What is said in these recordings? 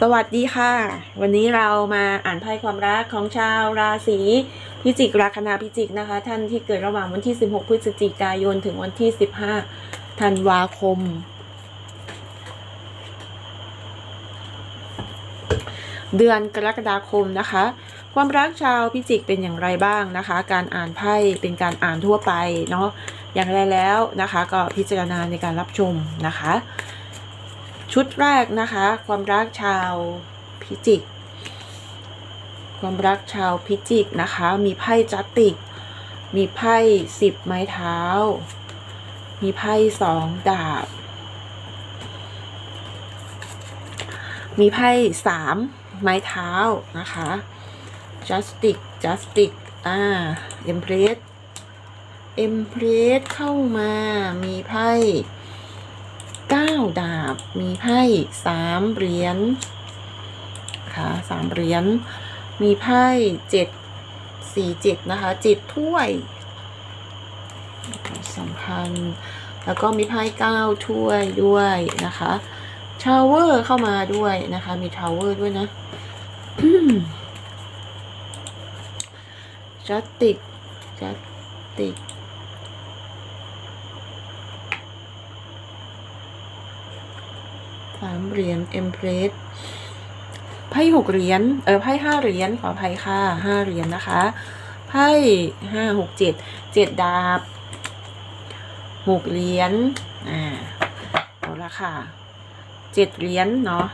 สวัสดีค่ะ วันนี้เรามาอ่านไพ่ความรักของชาวราศีพิจิกราคนาพิจิกนะคะ ท่านที่เกิดระหว่างวันที่ 16 พฤศจิกายนถึงวันที่ 15 ธันวาคม เดือนกรกฎาคมนะคะ ความรักชาวพิจิกเป็นอย่างไรบ้างนะคะ การอ่านไพ่เป็นการอ่านทั่วไปเนาะอย่างไรแล้วนะคะ ก็พิจารณาในการรับชมนะคะ ชุดแรกนะคะ ความรักชาวพิจิก ความรักชาวพิจิกนะคะ มีไพ่จัตติก มีไพ่สิบไม้เท้า มีไพ่สองดาบ มีไพ่สามไม้เท้านะคะ justice justice อ่า empress empress เข้ามา มีไพ่ ก้าดาบ มีไพ่สามเหรียญค่ะสามเหรียญ มีไพ่เจ็ดสี่เจ็ดนะคะเจ็ดถ้วยสัมพันธ์แล้วก็มีไพ่เก้าถ้วยด้วยนะคะชาวเวอร์เข้ามาด้วยนะคะ มีชาวเวอร์ด้วยนะจัตติกจัตติก สามเหรียญเอ็มเพรสไพ่หกเหรียญเออไพ่ห้าเหรียญขออภัยค่ะห้าเหรียญนะคะไพ่ห้าหกเจ็ดเจ็ดดาบหกเหรียญอ่าเอาละค่ะเจ็ดเหรียญเนาะ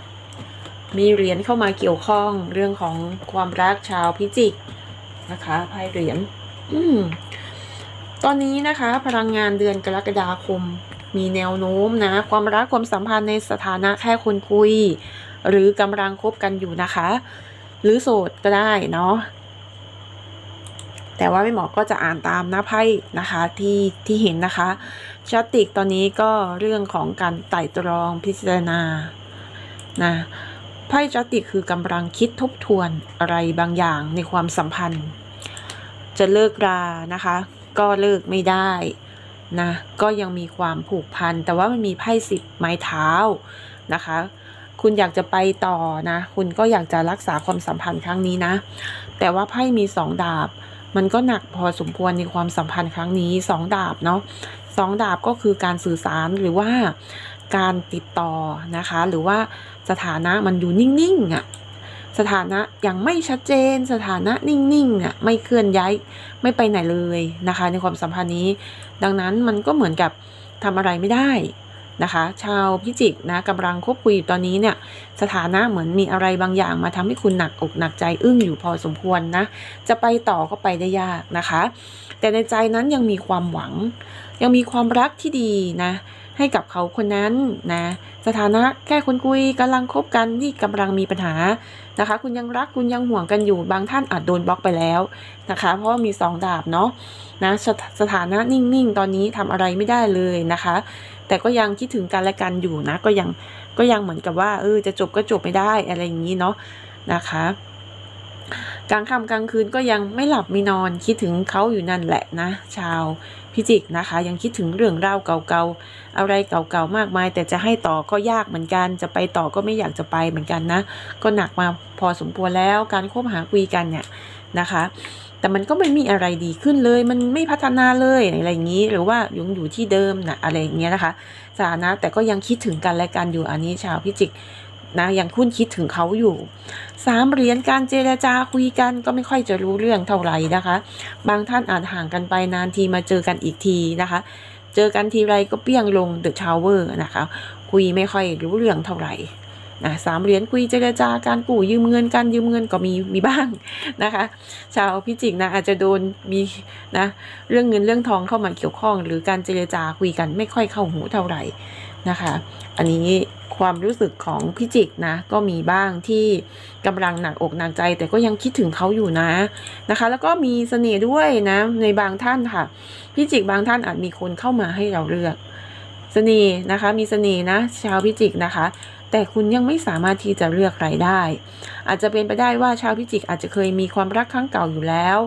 มีเหรียญเข้ามาเกี่ยวข้องเรื่องของความรักชาวพิจิกนะคะไพ่เหรียญอืมตอนนี้นะคะ พลังงานเดือนกรกฎาคม มีแนวโน้มนะ ความรักความสัมพันธ์ในสถานะแค่คนคุย หรือกำลังคบกันอยู่นะคะ หรือโสดก็ได้เนาะแต่ว่าไม่หมอก็จะอ่านตามหน้าไพ่นะคะที่ที่เห็นนะคะชัตติกตอนนี้ก็เรื่องของการไต่ตรองพิจารณานะไพ่จัตติคือกำลังคิดทบทวนอะไรบางอย่างในความสัมพันธ์ จะเลิกรานะคะ ก็เลิกไม่ได้ นะก็ยังมีความผูกพัน แต่ว่ามันมีไพ่สิบไม้เท้านะคะ คุณอยากจะไปต่อนะ คุณก็อยากจะรักษาความสัมพันธ์ครั้งนี้นะ แต่ว่าไพ่มีสองดาบ มันก็หนักพอสมควรในความสัมพันธ์ครั้งนี้สองดาบเนาะสองดาบก็คือการสื่อสารหรือว่าการติดต่อนะคะ หรือว่าสถานะมันอยู่นิ่งๆอะ่ะ สถานะยังไม่ชัดเจน สถานะนิ่งๆอะไม่เคลื่อนย้ายไม่ไปไหนเลยนะคะ ในความสัมพันธ์นี้ ดังนั้นมันก็เหมือนกับทำอะไรไม่ได้นะคะ ชาวพิจิกนะกำลังคบคุยอยู่ตอนนี้เนี่ยสถานะเหมือนมีอะไรบางอย่างมาทำให้คุณหนักอกหนักใจอึ้งอยู่พอสมควรนะจะไปต่อก็ไปได้ยากนะคะ แต่ในใจนั้นยังมีความหวัง ยังมีความรักที่ดีนะให้กับเขาคนนั้นนะสถานะแค่คนคุยกำลังคบกันที่กำลังมีปัญหา นะคะ คุณยังรักคุณยังห่วงกันอยู่บางท่านอาจโดนบล็อกไปแล้วนะคะ เพราะามีสองดาบเนาะนะสถสถานะนิ่งๆ ตอนนี้ทำอะไรไม่ได้เลยนะคะ แต่ก็ยังคิดถึงกันและกันอยู่นะ ก็ยังก็ยังเหมือนกับว่าเออจะจบก็จบไม่ได้อะไรอย่างนี้เนาะนะคะกลางค่ำกลางคืนก็ยังไม่หลับไม่นอนคิดถึงเขาอยู่นั่นแหละนะ ชาว พิจิกนะคะ ยังคิดถึงเรื่องราวเก่าๆอะไรเก่าๆมากมาย แต่จะให้ต่อก็ยากเหมือนกัน จะไปต่อก็ไม่อยากจะไปเหมือนกันนะ ก็หนักมาพอสมควรแล้วการคบหาคุยกันเนี่ยนะคะแต่มันก็ไม่มีอะไรดีขึ้นเลย มันไม่พัฒนาเลยอะไรอย่างนี้ หรือว่ายังอยู่ที่เดิมนะอะไรอย่างเงี้ยนะคะสถานะแต่ก็ยังคิดถึงกันและกันอยู่อันนี้ชาวพิจิก นะยังคุ้นคิดถึงเขาอยู่สามเหรียญการเจรจาคุยกันก็ไม่ค่อยจะรู้เรื่องเท่าไหร่นะคะ บางท่านอาจห่างกันไปนานทีมาเจอกันอีกทีนะคะ เจอกันทีไรก็เปี้ยงลงเดอะชาวเวอร์นะคะ คุยไม่ค่อยรู้เรื่องเท่าไหร่นะสามเหรียญคุยเจรจาการกู้ยืมเงินการยืมเงินก็มีมีบ้างนะคะ ชาวพิจิกนะอาจจะโดนมีนะเรื่องเงินเรื่องทองเข้ามาเกี่ยวข้อง หรือการเจรจาคุยกันไม่ค่อยเข้าหูเท่าไหร่นะคะ อันนี้ ความรู้สึกของพิจิกนะ ก็มีบ้างที่กำลังหนักอกหนักใจ แต่ก็ยังคิดถึงเขาอยู่นะนะคะ แล้วก็มีเสน่ห์ด้วยนะในบางท่านค่ะ พิจิกบางท่านอาจมีคนเข้ามาให้เราเลือกเสน่ห์นะคะ มีเสน่ห์นะ ชาวพิจิกนะคะ แต่คุณยังไม่สามารถที่จะเลือกใครได้ อาจจะเป็นไปได้ว่าชาวพิจิกอาจจะเคยมีความรักครั้งเก่าอยู่แล้ว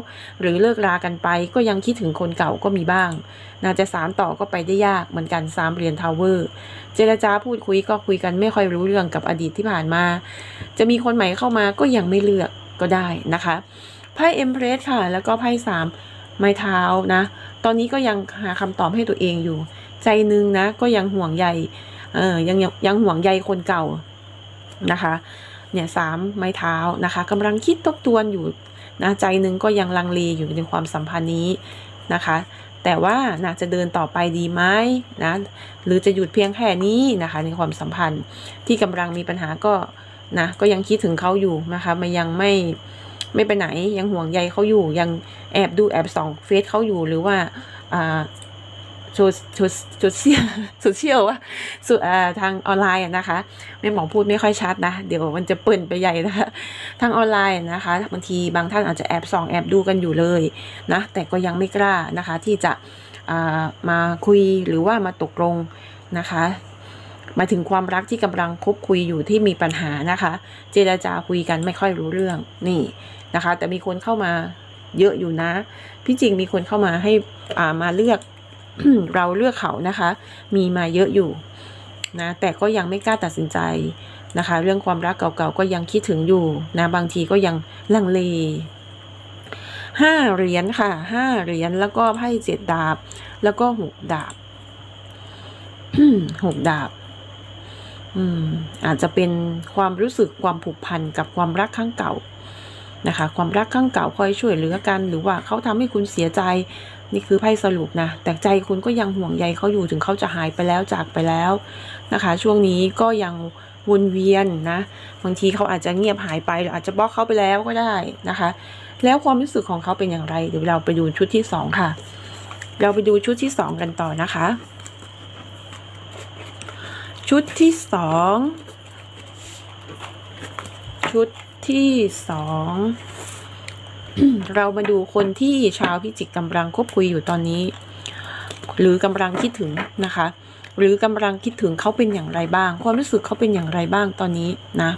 หรือเลิกรากันไปก็ยังคิดถึงคนเก่าก็มีบ้าง น่าจะสารต่อก็ไปได้ยากเหมือนกันสามเหรียญทาวเวอร์ เจรจาพูดคุยก็คุยกันไม่ค่อยรู้เรื่องกับอดีตที่ผ่านมา จะมีคนใหม่เข้ามาก็ยังไม่เลือกก็ได้นะคะไพ่เอ็มเพรสค่ะ แล้วก็ไพ่สามไม้เท้านะ ตอนนี้ก็ยังหาคำตอบให้ตัวเองอยู่ ใจนึงนะก็ยังห่วงใย เออยังยังห่วงใยคนเก่านะคะ เนี่ยสามไม้เท้านะคะกำลังคิดทบทวนอยู่นะใจหนึงก็ยังลังเลอยู่ในความสัมพันธ์นี้นะคะ แต่ว่านะจะเดินต่อไปดีไหมนะหรือจะหยุดเพียงแค่นี้นะคะ ในความสัมพันธ์ที่กำลังมีปัญหาก็นะก็ยังคิดถึงเขาอยู่นะคะมันยังไม่ไม่ไปไหนยังห่วงใยเขาอยู่ยังแอบดูแอบส่องเฟซเขาอยู่หรือว่าอ่า โซโซโซเชียลโซเชียลวะสุอ่าทางออนไลน์นะคะแม่หมอพูดไม่ค่อยชัดนะ เดี๋ยวมันจะเปิ่นไปใหญ่นะคะทางออนไลน์นะคะบางทีบางท่านอาจจะแอบส่องแอบดูกันอยู่เลยนะแต่ก็ยังไม่กล้านะคะ ที่จะอ่ามาคุยหรือว่ามาตกลงนะคะมาถึงความรักที่กำลังคบคุยอยู่ที่มีปัญหานะคะ เจรจาคุยกันไม่ค่อยรู้เรื่องนี่นะคะ แต่มีคนเข้ามาเยอะอยู่นะ พี่จริงมีคนเข้ามาให้อ่ามาเลือก เราเลือกเขานะคะ มีมาเยอะอยู่นะแต่ก็ยังไม่กล้าตัดสินใจนะคะ เรื่องความรักเก่าๆก็ยังคิดถึงอยู่นะบางทีก็ยังลังเลห้าเหรียญค่ะห้าเหรียญแล้วก็ไพ่เจ็ดดาบ แล้วก็หกดาบหกดาบ อืม อาจจะเป็นความรู้สึกความผูกพันกับความรักครั้งเก่านะคะ ความรักครั้งเก่าคอยช่วยเหลือกัน หรือว่าเขาทำให้คุณเสียใจ นี่คือไพ่สรุปนะ แต่ใจคุณก็ยังห่วงใยเขาอยู่ถึงเขาจะหายไปแล้วจากไปแล้วนะคะ ช่วงนี้ก็ยังวนเวียนนะ บางทีเขาอาจจะเงียบหายไปหรืออาจจะบล็อกเขาไปแล้วก็ได้นะคะ แล้วความรู้สึกของเขาเป็นอย่างไร เดี๋ยวเราไปดูชุดที่สองค่ะ เราไปดูชุดที่สองกันต่อนะคะ ชุดที่สองชุดที่สอง เรามาดูคนที่ชาวพิจิกกำลังคบคุยอยู่ตอนนี้ หรือกำลังคิดถึงนะคะ หรือกำลังคิดถึงเขาเป็นอย่างไรบ้าง ความรู้สึกเขาเป็นอย่างไรบ้างตอนนี้นะ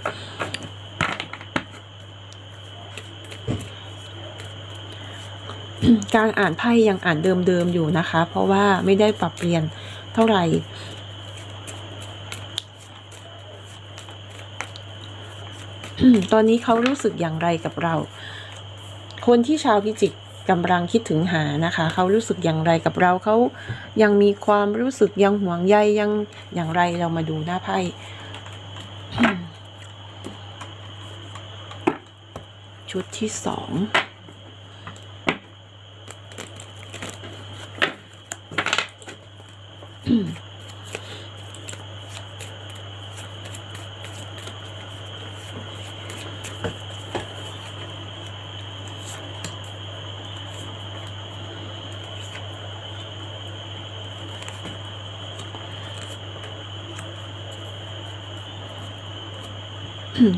การอ่านไพ่ยังอ่านเดิมๆอยู่นะคะ เพราะว่าไม่ได้ปรับเปลี่ยนเท่าไหร่ ตอนนี้เขารู้สึกอย่างไรกับเรา คนที่ชาวพิจิกกำลังคิดถึงหานะคะเขารู้สึกอย่างไรกับเราเขายังมีความรู้สึกยังห่วงใยยังอย่างไรเรามาดูหน้าไพ่ชุดที่สอง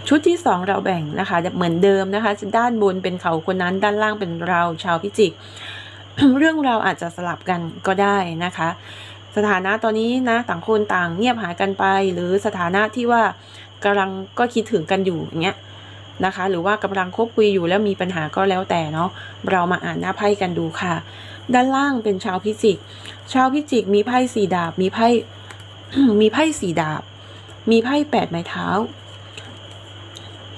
ชุดที่สองเราแบ่งนะคะเหมือนเดิมนะคะด้านบนเป็นเขาคนนั้นด้านล่างเป็นเราชาวพิจิก เรื่องเราอาจจะสลับกันก็ได้นะคะ สถานะตอนนี้นะต่างคนต่างเงียบหายกันไป หรือสถานะที่ว่ากำลังก็คิดถึงกันอยู่อย่างเงี้ยนะคะ หรือว่ากำลังคบคุยอยู่แล้วมีปัญหาก็แล้วแต่เนาะเรามาอ่านหน้าไพ่กันดูค่ะ ด้านล่างเป็นชาวพิจิก ชาวพิจิกมีไพ่สีดาบมีไพ่มีไพ่สีดาบ มีไพ่แปดไม้เท้า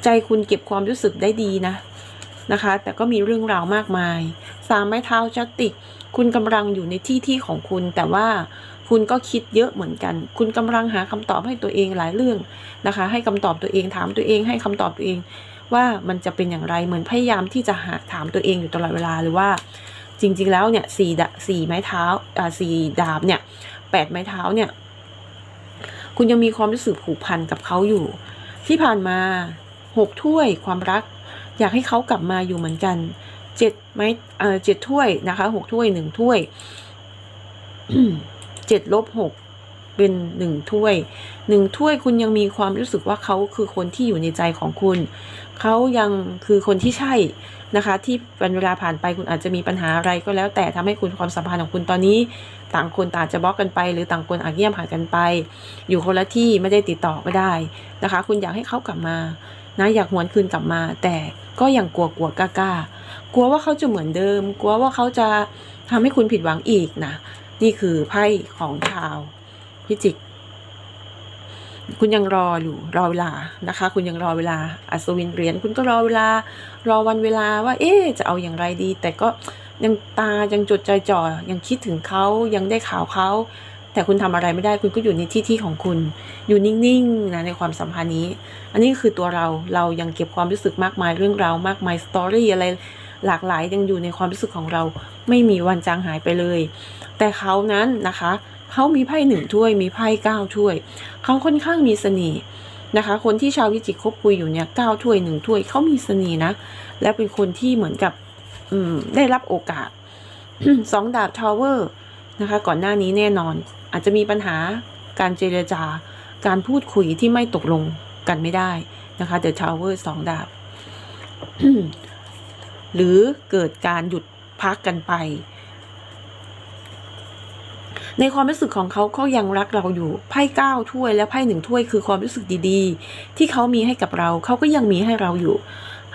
ใจคุณเก็บความรู้สึกได้ดีนะนะคะ แต่ก็มีเรื่องราวมากมายสามไม้เท้าจัติก คุณกำลังอยู่ในที่ที่ของคุณ แต่ว่าคุณก็คิดเยอะเหมือนกัน คุณกำลังหาคำตอบให้ตัวเองหลายเรื่องนะคะ ให้คำตอบตัวเองถามตัวเอง ให้คำตอบตัวเอง ว่ามันจะเป็นอย่างไรเหมือนพยายามที่จะหาถามตัวเองอยู่ตลอดเวลาหรือว่า จริง ๆ แล้วเนี่ยสี่ดาสี่ไม้เท้าอ่าสี่ดาบเนี่ยแปดไม้เท้าเนี่ย คุณยังมีความรู้สึกผูกพันกับเขาอยู่ ที่ผ่านมา หกถ้วยความรัก อยากให้เขากลับมาอยู่เหมือนกันเจ็ดไม้เอ่อเจ็ดถ้วยนะคะหกถ้วยหนึ่งถ้วยเจ็ดลบหกเป็นหนึ่งถ้วยหนึ่งถ้วยคุณยังมีความรู้สึกว่าเขาคือคนที่อยู่ในใจของคุณ เขายังคือคนที่ใช่นะคะ ที่วันเวลาผ่านไปคุณอาจจะมีปัญหาอะไรก็แล้ว แต่ทำให้คุณความสัมพันธ์ของคุณตอนนี้ ต่างคนต่างจะบล็อกกันไป หรือต่างคนอาจเยี่ยมหายกันไป อยู่คนละที่ไม่ได้ติดต่อก็ได้นะคะ คุณอยากให้เขากลับมา นะอยากหวนคืนกลับมา แต่ก็ยังกลัวกลัวกล้ากล้ากลัวว่าเขาจะเหมือนเดิม กลัวว่าเขาจะทำให้คุณผิดหวังอีกนะนี่คือไพ่ของชาวพิจิก คุณยังรออยู่รอเวลานะคะ คุณยังรอเวลาอัศวินเหรียญคุณก็รอเวลา รอวันเวลาว่า เอ๊จะเอาอย่างไรดี แต่ก็ยังตายังจดใจจ่อยังคิดถึงเขายังได้ข่าวเขา แต่คุณทำอะไรไม่ได้คุณก็อยู่ในที่ที่ของคุณ อยู่นิ่งๆนะในความสัมพันธ์นี้ อันนี้คือตัวเราเรายังเก็บความรู้สึกมากมายเรื่องราวมากมายสตอรี่อะไรหลากหลายยังอยู่ในความรู้สึกของเรา ไม่มีวันจางหายไปเลย แต่เขานั้นนะคะเขามีไพ่หนึ่งถ้วยมีไพ่เก้าถ้วยเขาค่อนข้างมีเสน่ห์นะคะ คนที่ชาววิจิตรคบคุยอยู่เนี่ยเก้าถ้วยหนึ่งถ้วยเขามีเสน่ห์นะ และเป็นคนที่เหมือนกับอได้รับโอกาสสองดาบทาวเวอร์นะคะ ก่อนหน้านี้แน่นอน อาจจะมีปัญหาการเจรจาการพูดคุยที่ไม่ตกลงกันไม่ได้นะคะเดอะทาวเวอร์สองดาบ หรือเกิดการหยุดพักกันไป ในความรู้สึกของเขาเขายังรักเราอยู่ไพ่เก้าถ้วยและไพ่หนึ่งถ้วยคือความรู้สึกดีๆ ที่เขามีให้กับเราเขาก็ยังมีให้เราอยู่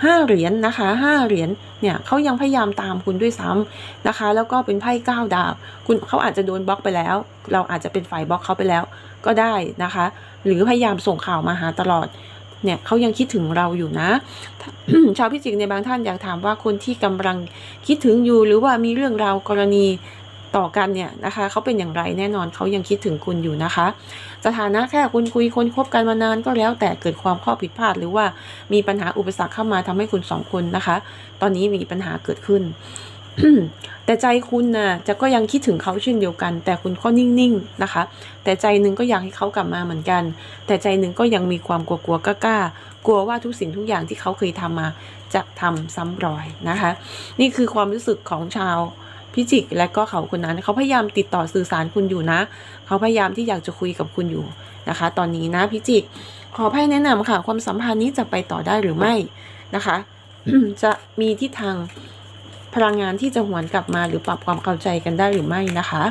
ห้าเหรียญนนะคะห้าเหรียญเนี่ยเขายังพยายามตามคุณด้วยซ้ำนะคะ แล้วก็เป็นไพ่เก้าดาบ คุณเขาอาจจะโดนบล็อกไปแล้ว เราอาจจะเป็นฝ่ายบล็อกเขาไปแล้ว ก็ได้นะคะ หรือพยายามส่งข่าวมาหาตลอดเนี่ยเขายังคิดถึงเราอยู่นะ ชาวพิจิกในบางท่านอยากถามว่าคนที่กำลังคิดถึงอยู่หรือว่ามีเรื่องราวกรณีต่อกันเนี่ยนะคะเขาเป็นอย่างไรแน่นอนเขายังคิดถึงคุณอยู่นะคะ สถานะแค่คุณคุยคนคบกันมานานก็แล้วแต่เกิดความข้อผิดพลาด หรือว่ามีปัญหาอุปสรรคเข้ามาทำให้คุณสองคนนะคะ ตอนนี้มีปัญหาเกิดขึ้นแต่ใจคุณนะ่ะจะก็ยังคิดถึงเขาเช่นเดียวกัน แต่คุณก็นิ่งๆนะคะ แต่ใจหนึ่งก็อยากให้เขากลับมาเหมือนกัน แต่ใจหนึ่งก็ยังมีความกลัวๆกล้าๆกลัวว่าทุกสิ่งทุกอย่างที่เขาเคยทำมาจะทำซ้ำรอยนะคะ นี่คือความรู้สึกของชาว พิจิกและก็เขาคนนั้น เขาพยายามติดต่อสื่อสารคุณอยู่นะ เขาพยายามที่อยากจะคุยกับคุณอยู่นะคะ ตอนนี้นะพิจิก ขอให้แนะนำค่ะ ความสัมพันธ์นี้จะไปต่อได้หรือไม่นะคะ จะมีทิศทางพลังงานที่จะหวนกลับมาหรือปรับความเข้าใจกันได้หรือไม่นะคะ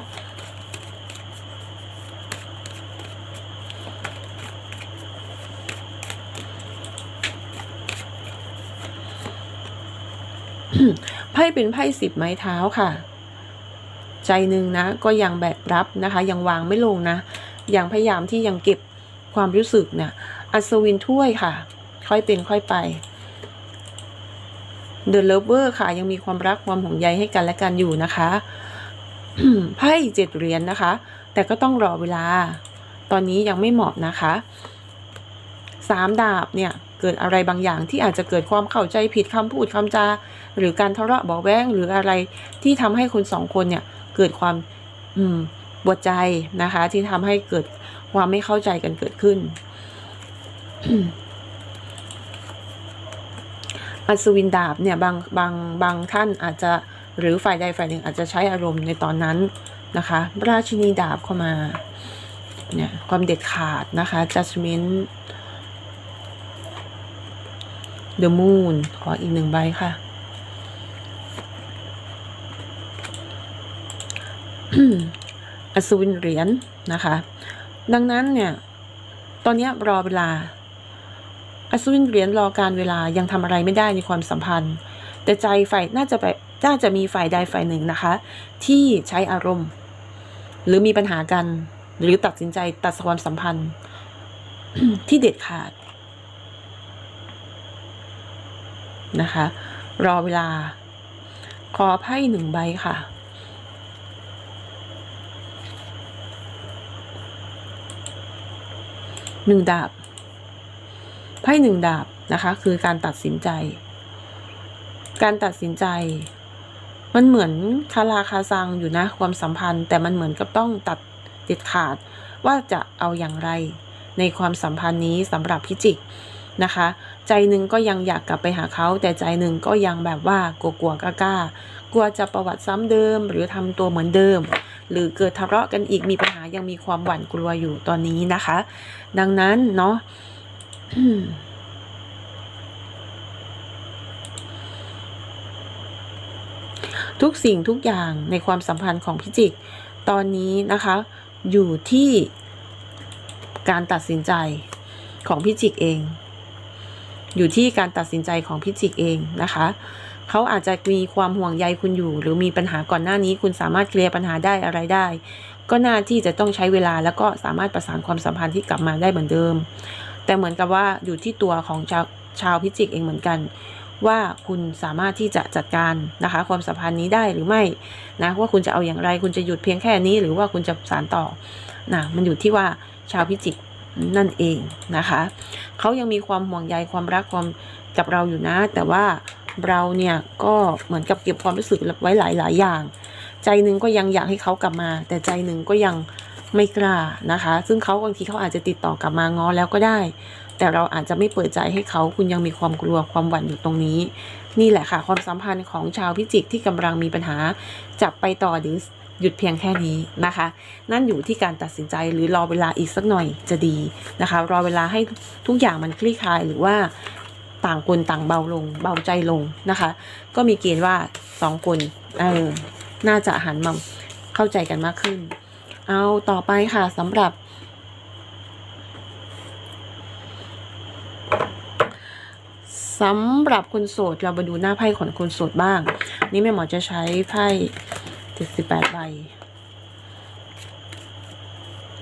ไพ่เป็นไพ่สิบไม้เท้าค่ะ ใจหนึ่งนะ ก็ยังแบกรับนะคะ ยังวางไม่ลงนะ ยังพยายามที่ยังเก็บความรู้สึกเนี่ยอัศวินถ้วยค่ะ ค่อยเป็นค่อยไปเดอะเลเวอร์ค่ะ ยังมีความรักความห่วงใยให้กันและกันอยู่นะคะไพ่เจ็ดเหรียญนะคะ แต่ก็ต้องรอเวลา ตอนนี้ยังไม่เหมาะนะคะสามดาบเนี่ย เกิดอะไรบางอย่างที่อาจจะเกิดความเข้าใจผิดคำพูดคำจา หรือการทะเลาะเบาแวงหรืออะไรที่ทำให้คนสองคนเนี่ยเกิดความอืมปวดใจนะคะ ที่ทำให้เกิดความไม่เข้าใจกันเกิดขึ้น อัศวินดาบเนี่ยบางบางบางท่านอาจจะหรือฝ่ายใดฝ่ายหนึ่งอาจจะใช้อารมณ์ในตอนนั้นนะคะ ราชินีดาบเข้ามาเนี่ยความเด็ดขาดนะคะ judgment the moon ขออีกหนึ่งใบค่ะอัศวินเหรียญนะคะ ดังนั้นเนี่ย ตอนนี้รอเวลาอัศวินเหรียญรอการเวลายังทำอะไรไม่ได้ในความสัมพันธ์ แต่ใจฝ่ายน่าจะไปน่าจะมีฝ่ายใดฝ่ายหนึ่งนะคะ ที่ใช้อารมณ์ หรือมีปัญหากัน หรือตัดสินใจตัดความสัมพันธ์ที่เด็ดขาด นะคะ รอเวลา ขอไพ่หนึ่งใบค่ะ หนึ่งดาบ ไพ่หนึ่งดาบนะคะ คือการตัดสินใจ การตัดสินใจ มันเหมือนคาราคาซังอยู่นะความสัมพันธ์ แต่มันเหมือนกับต้องตัดเด็ดขาดว่าจะเอาอย่างไรในความสัมพันธ์นี้สำหรับพิจิกนะคะ ใจหนึ่งก็ยังอยากกลับไปหาเขา แต่ใจหนึ่งก็ยังแบบว่ากลัวๆกล้าๆกลัวจะประวัติซ้ำเดิม หรือทำตัวเหมือนเดิม หรือเกิดทะเลาะกันอีกมีปัญหายังมีความหวั่นกลัวอยู่ตอนนี้นะคะ ดังนั้นเนาะทุกสิ่งทุกอย่างในความสัมพันธ์ของพิจิก ตอนนี้นะคะ อยู่ที่การตัดสินใจของพิจิกเอง อยู่ที่การตัดสินใจของพิจิกเองนะคะ เขาอาจจะมีความห่วงใยคุณอยู่ หรือมีปัญหาก่อนหน้านี้ คุณสามารถเคลียร์ปัญหาได้อะไรได้ ก็น่าที่จะต้องใช้เวลาแล้วก็สามารถประสานความสัมพันธ์ที่กลับมาได้เหมือนเดิม แต่เหมือนกับว่าอยู่ที่ตัวของชาวชาวพิจิกเองเหมือนกัน ว่าคุณสามารถที่จะจัดการนะคะ ความสัมพันธ์นี้ได้หรือไม่นะว่าคุณจะเอาอย่างไร คุณจะหยุดเพียงแค่นี้ หรือว่าคุณจะสานต่อนะมันอยู่ที่ว่าชาวพิจิก นั่นเองนะคะเขายังมีความห่วงใยความรักความกับเราอยู่นะ แต่ว่าเราเนี่ยก็เหมือนกับเก็บความรู้สึกไว้หลาย ๆ อย่าง ใจหนึ่งก็ยังอยากให้เขากลับมา แต่ใจหนึ่งก็ยังไม่กล้านะคะ ซึ่งเขาบางทีเขาอาจจะติดต่อกลับมาง้อแล้วก็ได้ แต่เราอาจจะไม่เปิดใจให้เขาคุณยังมีความกลัวความหวั่นอยู่ตรงนี้ นี่แหละค่ะ ความสัมพันธ์ของชาวพิจิกที่กำลังมีปัญหาจะไปต่อหรือ หยุดเพียงแค่นี้นะคะ นั่นอยู่ที่การตัดสินใจหรือรอเวลาอีกสักหน่อยจะดีนะคะ รอเวลาให้ทุกอย่างมันคลี่คลายหรือว่าต่างคนต่างเบาลง เบาใจลงนะคะ ก็มีเกณฑ์ว่าสองคนเออน่าจะหันมาเข้าใจกันมากขึ้น เอาต่อไปค่ะสำหรับสำหรับคนโสดเรามาดูหน้าไพ่ของคนโสดบ้าง นี่แม่หมอจะใช้ไพ่ เจ็ดสิบแปดใบ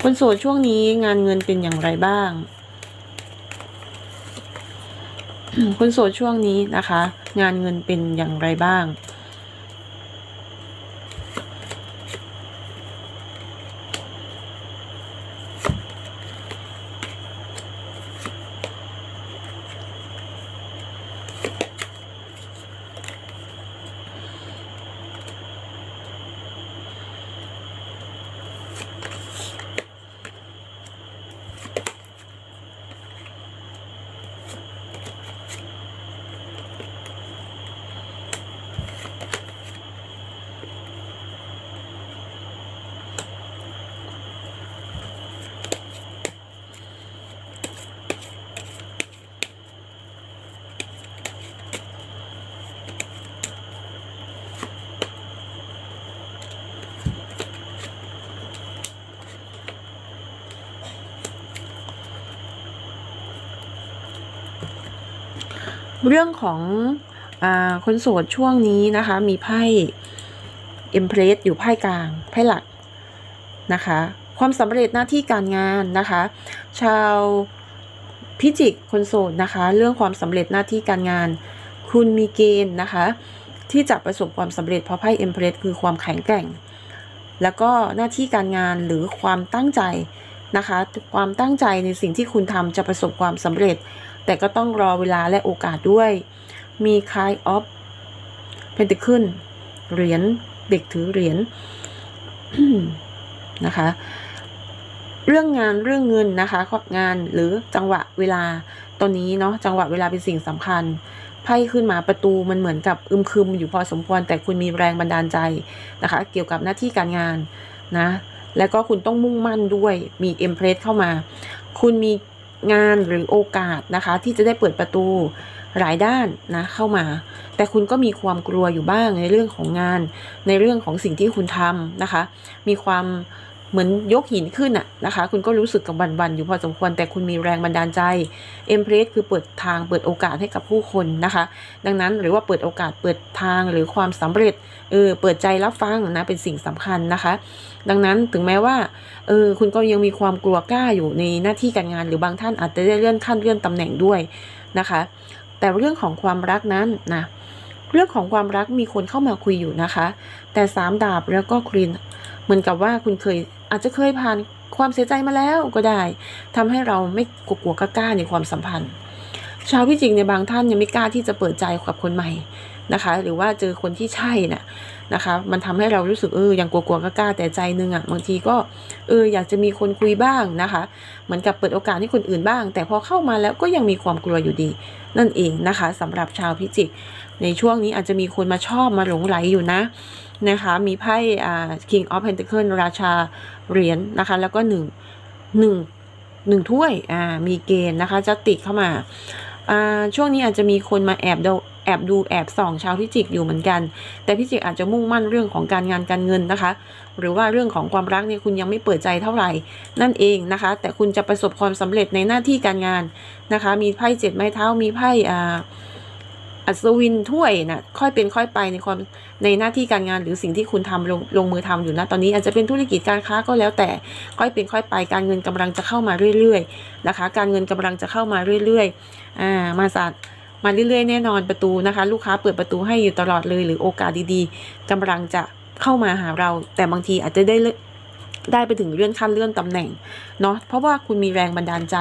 คนโสดช่วงนี้งานเงินเป็นอย่างไรบ้าง คนโสดช่วงนี้นะคะ งานเงินเป็นอย่างไรบ้าง เรื่องของอคนโสดช่วงนี้นะคะ มีไพ่เอ็มเพรสอยู่ไพ่กลางไพ่หลักนะคะ ความสำเร็จหน้าที่การงานนะคะ ชาวพิจิกคนโสดนะคะ เรื่องความสำเร็จหน้าที่การงาน คุณมีเกณฑ์นะคะ ที่จะประสบความสำเร็จเพราะไพ่เอ็มเพรสคือความแข็งแกร่ง แล้วก็หน้าที่การงานหรือความตั้งใจนะคะ ความตั้งใจในสิ่งที่คุณทำจะประสบความสำเร็จ แต่ก็ต้องรอเวลาและโอกาสด้วย มีคายออฟเพนติขึ้นเหรียญเด็กถือเหรียญนะคะ เรื่องงานเรื่องเงินนะคะงานหรือจังหวะเวลาตอนนี้เนาะจังหวะเวลาเป็นสิ่งสำคัญไพ่ขึ้นมาประตูมันเหมือนกับอึมครึมอยู่พอสมควร แต่คุณมีแรงบันดาลใจนะคะ เกี่ยวกับหน้าที่การงานนะ แล้วก็คุณต้องมุ่งมั่นด้วยมีเอ็มเพรสเข้ามา คุณมี งานหรือโอกาสนะคะ ที่จะได้เปิดประตูหลายด้านนะเข้ามา แต่คุณก็มีความกลัวอยู่บ้างในเรื่องของงาน ในเรื่องของสิ่งที่คุณทำนะคะ มีความ เหมือนยกหินขึ้นอะนะคะ คุณก็รู้สึกกับบันๆอยู่พอสมควรแต่คุณมีแรงบันดาลใจเอ็มเพรสคือเปิดทางเปิดโอกาสให้กับผู้คนนะคะ ดังนั้นหรือว่าเปิดโอกาสเปิดทางหรือความสำเร็จเออเปิดใจรับฟังนะเป็นสิ่งสำคัญนะคะ ดังนั้นถึงแม้ว่าเออคุณก็ยังมีความกลัวกล้าอยู่ในหน้าที่การงาน หรือบางท่านอาจจะได้เลื่อนขั้นเลื่อนตำแหน่งด้วยนะคะ แต่เรื่องของความรักนั้นนะเรื่องของความรักมีคนเข้ามาคุยอยู่นะคะ แต่สามดาบแล้วก็ครีนเหมือนกับว่าคุณเคย อาจจะเคยผ่านความเสียใจมาแล้วก็ได้ทำให้เราไม่กลัวๆกล้าในความสัมพันธ์ ชาวพิจิกในบางท่านยังไม่กล้าที่จะเปิดใจกับคนใหม่นะคะ หรือว่าเจอคนที่ใช่น่ะนะคะ มันทำให้เรารู้สึกเออยังกลัวๆกล้าแต่ใจนึงอะบางทีก็เอออยากจะมีคนคุยบ้างนะคะเหมือนกับเปิดโอกาสให้คนอื่นบ้าง แต่พอเข้ามาแล้วก็ยังมีความกลัวอยู่ดี นั่นเองนะคะสำหรับชาวพิจิก ในช่วงนี้อาจจะมีคนมาชอบมาหลงไหลอยู่นะ นะคะมีไพ่อ่า King of Pentacle ราชาเหรียญนะคะ แล้วก็หนึ่งหนึ่งหนึ่งถ้วยอ่ามีเกณฑ์นะคะจะติดเข้ามาอ่าช่วงนี้อาจจะมีคนมาแอบดูแอบดูแอบส่องชาวพิจิกอยู่เหมือนกัน แต่พิจิกอาจจะมุ่งมั่นเรื่องของการงานการเงินนะคะ หรือว่าเรื่องของความรักเนี่ยคุณยังไม่เปิดใจเท่าไหร่นั่นเองนะคะ แต่คุณจะประสบความสำเร็จในหน้าที่การงานนะคะ มีไพ่เจ็ดไม้เท้ามีไพ่อ่า อัศวินถ้วยนะค่อยเป็นค่อยไปในความในหน้าที่การงานหรือสิ่งที่คุณทำลงลงมือทำอยู่นะตอนนี้อาจจะเป็นธุรกิจการค้าก็แล้วแต่ค่อยเป็นค่อยไป การเงินกำลังจะเข้ามาเรื่อยๆนะคะ การเงินกำลังจะเข้ามาเรื่อยๆอ่ามาสัตว์มาเรื่อยๆแน่นอนประตูนะคะ ลูกค้าเปิดประตูให้อยู่ตลอดเลย หรือโอกาสดีๆกำลังจะเข้ามาหาเรา แต่บางทีอาจจะได้ ได้ไปถึงเลื่อนขั้นเลื่อนตำแหน่งเนาะเพราะว่าคุณมีแรงบันดาลใจ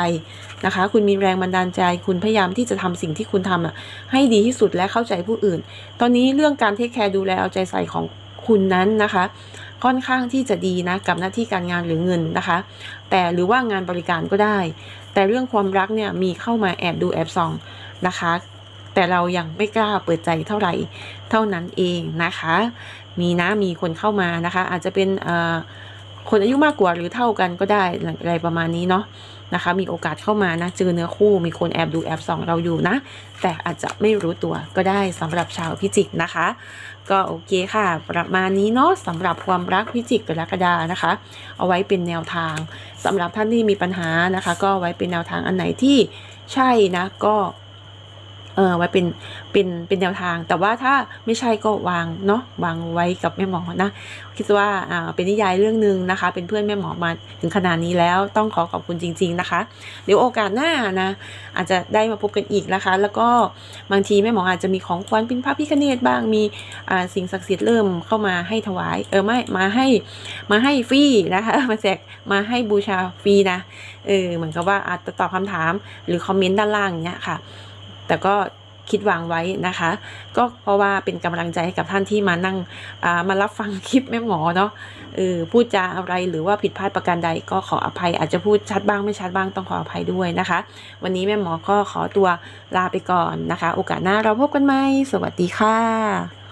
นะคะ คุณมีแรงบันดาลใจ คุณพยายามที่จะทำสิ่งที่คุณทำอะให้ดีที่สุดและเข้าใจผู้อื่น ตอนนี้เรื่องการเทคแคร์ดูแลเอาใจใส่ของคุณนั้นนะคะ ค่อนข้างที่จะดีนะกับหน้าที่การงานหรือเงินนะคะ แต่หรือว่างานบริการก็ได้ แต่เรื่องความรักเนี่ยมีเข้ามาแอบดูแอบส่องนะคะ แต่เรายังไม่กล้าเปิดใจเท่าไหร่เท่านั้นเองนะคะ มีนะมีคนเข้ามานะคะ อาจจะเป็นเอ่อ คนอายุมากกว่าหรือเท่ากันก็ได้อะไรประมาณนี้เนาะนะคะ มีโอกาสเข้ามานะเจอเนื้อคู่มีคนแอบดูแอบส่องเราอยู่นะ แต่อาจจะไม่รู้ตัวก็ได้สำหรับชาวพิจิกนะคะ ก็โอเคค่ะ ประมาณนี้เนาะสำหรับความรักพิจิกกรกฎานะคะ เอาไว้เป็นแนวทางสำหรับท่านที่มีปัญหานะคะ ก็ไว้เป็นแนวทางอันไหนที่ใช่นะก็ เออไว้เป็นเป็นเป็นแนวทาง แต่ว่าถ้าไม่ใช่ก็วางเนาะวางไว้กับแม่หมอนะ คิดว่าอ่าเป็นนิยายเรื่องหนึ่งนะคะ เป็นเพื่อนแม่หมอมาถึงขนาดนี้แล้วต้องขอขอบคุณจริง ๆนะคะ เดี๋ยวโอกาสหน้านะอาจจะได้มาพบกันอีกนะคะ แล้วก็บางทีแม่หมออาจจะมีของขวัญเป็นพระพิคเนตบ้างมีอ่าสิ่งศักดิ์สิทธิ์เริ่มเข้ามาให้ถวายเออไม่มาให้มาให้ฟรีนะคะมาแจกมาให้บูชาฟรีนะเออเหมือนกับว่าอาจจะตอบคำถามหรือคอมเมนต์ด้านล่างอย่างเงี้ยค่ะ แต่ก็คิดวางไว้นะคะ ก็เพราะว่าเป็นกำลังใจให้กับท่านที่มานั่งอ่ามารับฟังคลิปแม่หมอเนาะเออพูดจาอะไรหรือว่าผิดพลาดประการใดก็ขออภัย อาจจะพูดชัดบ้างไม่ชัดบ้างต้องขออภัยด้วยนะคะ วันนี้แม่หมอก็ขอตัวลาไปก่อนนะคะ โอกาสหน้าเราพบกันไหมสวัสดีค่ะ